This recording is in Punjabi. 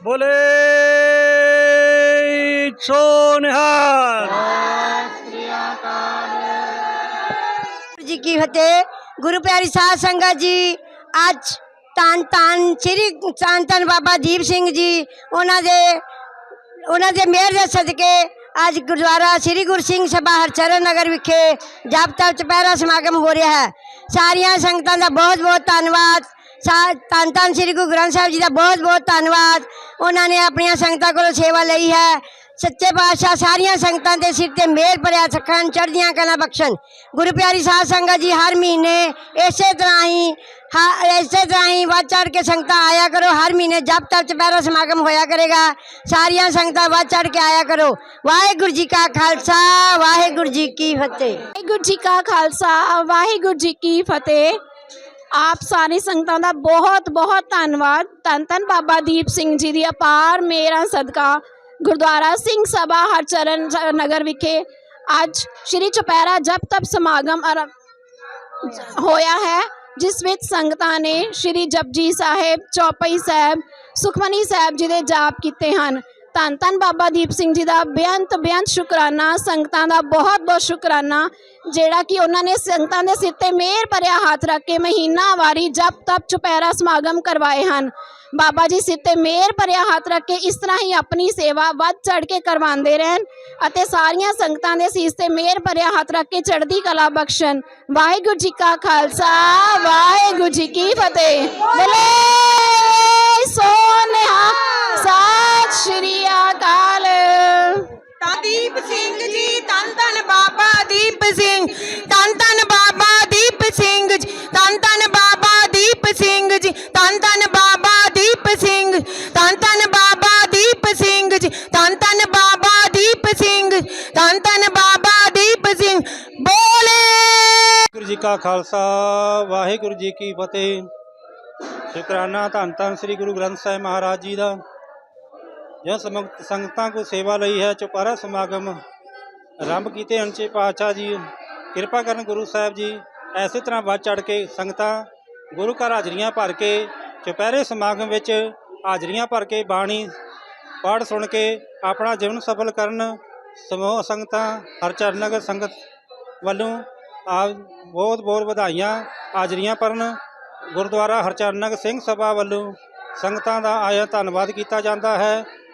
ਬੋਲੇ ਸੋ ਨਿਹਾਲ ਜੀ ਕੀ ਫਤਿਹ ਗੁਰੂ ਪਿਆਰੀ ਸਾਧ ਸੰਗਤ ਜੀ ਅੱਜ ਤਨ ਤਨ ਸ੍ਰੀ ਧੰਨ ਧੰਨ ਬਾਬਾ ਦੀਪ ਸਿੰਘ ਜੀ ਉਹਨਾਂ ਦੇ ਉਹਨਾਂ ਦੇ ਮਿਹਰ ਦੇ ਸਦਕੇ ਅੱਜ ਗੁਰਦੁਆਰਾ ਸ੍ਰੀ ਗੁਰੂ ਸਿੰਘ ਸਭਾ ਹਰਚਰਨ ਨਗਰ ਵਿਖੇ ਜਪ ਤਪ ਚੁਪਹਿਰਾ ਸਮਾਗਮ ਹੋ ਰਿਹਾ ਹੈ ਸਾਰੀਆਂ ਸੰਗਤਾਂ ਦਾ ਬਹੁਤ ਬਹੁਤ ਧੰਨਵਾਦ ਸਾ- ਧੰਨ ਧੰਨ ਸ੍ਰੀ ਗੁਰੂ ਗ੍ਰੰਥ ਸਾਹਿਬ ਜੀ ਦਾ ਬਹੁਤ ਬਹੁਤ ਧੰਨਵਾਦ ਉਹਨਾਂ ਨੇ ਆਪਣੀਆਂ ਸੰਗਤਾਂ ਕੋਲੋਂ ਸੇਵਾ ਲਈ ਹੈ। ਸੱਚੇ ਪਾਤਸ਼ਾਹ ਸਾਰੀਆਂ ਸੰਗਤਾਂ ਦੇ ਸਿਰ ਤੇ ਮਿਹਰ ਭਰਿਆ ਸਖਣ ਚੜ੍ਹਦੀਆਂ ਕਲਾ ਬਖਸ਼ਣ। ਗੁਰੂ ਪਿਆਰੀ ਸਾਧ ਸੰਗਤ ਜੀ, ਹਰ ਮਹੀਨੇ ਇਸੇ ਤਰ੍ਹਾਂ ਹੀ, ਹਾ- ਇਸੇ ਤਰ੍ਹਾਂ ਹੀ ਵੱਧ ਚੜ੍ਹ ਕੇ ਸੰਗਤਾਂ ਆਇਆ ਕਰੋ। ਹਰ ਮਹੀਨੇ ਜਪ ਤਪ ਚੁਪਹਿਰਾ ਸਮਾਗਮ ਹੋਇਆ ਕਰੇਗਾ। ਸਾਰੀਆਂ ਸੰਗਤਾਂ ਵੱਧ ਚੜ੍ਹ ਕੇ ਆਇਆ ਕਰੋ। ਵਾਹਿਗੁਰੂ ਜੀ ਕਾ ਖਾਲਸਾ, ਵਾਹਿਗੁਰੂ ਜੀ ਕੀ ਫਤਿਹ। ਵਾਹਿਗੁਰੂ ਜੀ ਕਾ ਖਾਲਸਾ, ਵਾਹਿਗੁਰੂ ਜੀ ਕੀ ਫਤਿਹ। ਆਪ ਸਾਰੀ ਸੰਗਤਾਂ ਦਾ ਬਹੁਤ ਬਹੁਤ ਧੰਨਵਾਦ। ਧੰਨ ਧੰਨ ਬਾਬਾ ਦੀਪ ਸਿੰਘ ਜੀ ਦੀ ਅਪਾਰ ਮੇਰਾ ਸਦਕਾ। ਗੁਰਦੁਆਰਾ ਸਿੰਘ ਸਭਾ ਹਰਚਰਨ ਨਗਰ ਵਿਖੇ ਅੱਜ ਸ਼੍ਰੀ ਚੁਪਹਿਰਾ ਜਪ ਤਪ ਸਮਾਗਮ ਹੋਇਆ ਹੈ, ਜਿਸ ਵਿੱਚ ਸੰਗਤਾਂ ਨੇ ਸ਼੍ਰੀ ਜਪਜੀ ਸਾਹਿਬ, ਚੌਪਈ ਸਾਹਿਬ, ਸੁਖਮਨੀ ਸਾਹਿਬ ਜੀ ਦੇ ਜਾਪ ਕੀਤੇ ਹਨ। ਧੰਨ ਧੰਨ ਬਾਬਾ ਦੀਪ ਸਿੰਘ ਜੀ ਦਾ ਬੇਅੰਤ ਬੇਅੰਤ ਸ਼ੁਕਰਾਨਾ, ਸੰਗਤਾਂ ਦਾ ਬਹੁਤ ਬਹੁਤ ਸ਼ੁਕਰਾਨਾ, ਜਿਹੜਾ ਕਿ ਉਹਨਾਂ ਨੇ ਸੰਗਤਾਂ ਦੇ ਸਿਰ ਤੇ ਮਿਹਰ ਭਰਿਆ ਹੱਥ ਰੱਖ ਕੇ ਮਹੀਨਾ ਵਾਰੀ ਜਪ ਤਪ ਚੁਪਹਿਰਾ ਸਮਾਗਮ ਕਰਵਾਏ ਹਨ। ਬਾਬਾ ਜੀ ਸਿਰ ਤੇ ਮਿਹਰ ਭਰਿਆ ਹੱਥ ਰੱਖ ਕੇ ਇਸ ਤਰ੍ਹਾਂ ਹੀ ਆਪਣੀ ਸੇਵਾ ਵੱਧ ਚੜ ਕੇ ਕਰਵਾਉਂਦੇ ਰਹਿਣ ਅਤੇ ਸਾਰੀਆਂ ਸੰਗਤਾਂ ਦੇ ਸੀਸ ਤੇ ਮਿਹਰ ਭਰਿਆ ਹੱਥ ਰੱਖ ਕੇ ਚੜ੍ਹਦੀ ਕਲਾ ਬਖਸ਼ਣ। ਵਾਹਿਗੁਰੂ ਜੀ ਕਾ ਖਾਲਸਾ, ਵਾਹਿਗੁਰੂ ਜੀ ਕੀ ਫਤਿਹ। ਬੋਲੇ! ਦੀਪ ਸਿੰਘ ਜੀ, ਧੰਨ ਧੰਨ ਬਾਬਾ ਦੀਪ ਸਿੰਘ, ਧੰਨ ਧੰਨ ਬਾਬਾ ਦੀਪ ਸਿੰਘ ਜੀ, ਧੰਨ ਧੰਨ ਬਾਬਾ ਦੀਪ ਸਿੰਘ ਜੀ, ਧੰਨ ਧੰਨ ਬਾਬਾ ਦੀਪ ਸਿੰਘ, ਧੰਨ ਧੰਨ ਬਾਬਾ ਦੀਪ ਸਿੰਘ ਜੀ, ਧੰਨ ਧੰਨ ਬਾਬਾ ਦੀਪ ਸਿੰਘ, ਧੰਨ ਧੰਨ ਬਾਬਾ ਦੀਪ ਸਿੰਘ, ਬੋਲੇ। ਵਾਹਿਗੁਰੂ ਜੀ ਕਾ ਖਾਲਸਾ, ਵਾਹਿਗੁਰੂ ਜੀ ਕੀ ਫਤਿਹ। ਸ਼ੁਕਰਾਨਾ ਧੰਨ ਧੰਨ ਸ੍ਰੀ ਗੁਰੂ ਗ੍ਰੰਥ ਸਾਹਿਬ ਮਹਾਰਾਜ ਜੀ ਦਾ। ਜੋ ਸਮਗਤ ਸੰਗਤਾਂ ਕੋ ਸੇਵਾ ਲਈ ਹੈ ਚੁਪਹਿਰਾ ਸਮਾਗਮ ਆਰੰਭ ਕੀਤੇ ਅੰਚੇ ਪਾਤਸ਼ਾਹ ਜੀ। ਕਿਰਪਾ ਕਰਨ ਗੁਰੂ ਸਾਹਿਬ ਜੀ, ਐਸੇ ਤਰ੍ਹਾਂ ਵੱਧ ਚੜ ਕੇ ਸੰਗਤਾਂ ਗੁਰੂ ਘਰ ਹਾਜ਼ਰੀਆਂ ਭਰ ਕੇ ਚੁਪਹਿਰੇ ਸਮਾਗਮ ਵਿੱਚ ਹਾਜ਼ਰੀਆਂ ਭਰ ਕੇ ਬਾਣੀ ਪੜ੍ਹ ਸੁਣ ਕੇ ਆਪਣਾ ਜੀਵਨ ਸਫਲ ਕਰਨ ਸਮੂਹ ਸੰਗਤਾਂ ਹਰਚਰਨ ਨਗਰ ਸੰਗਤ ਵੱਲੋਂ ਆਪ ਬਹੁਤ ਬਹੁਤ ਵਧਾਈਆਂ ਹਾਜ਼ਰੀਆਂ ਭਰਨ ਗੁਰਦੁਆਰਾ ਹਰਚਰਨ ਸਿੰਘ ਸਭਾ ਵੱਲੋਂ ਸੰਗਤਾਂ ਦਾ ਆਇਆ ਧੰਨਵਾਦ ਕੀਤਾ ਜਾਂਦਾ ਹੈ।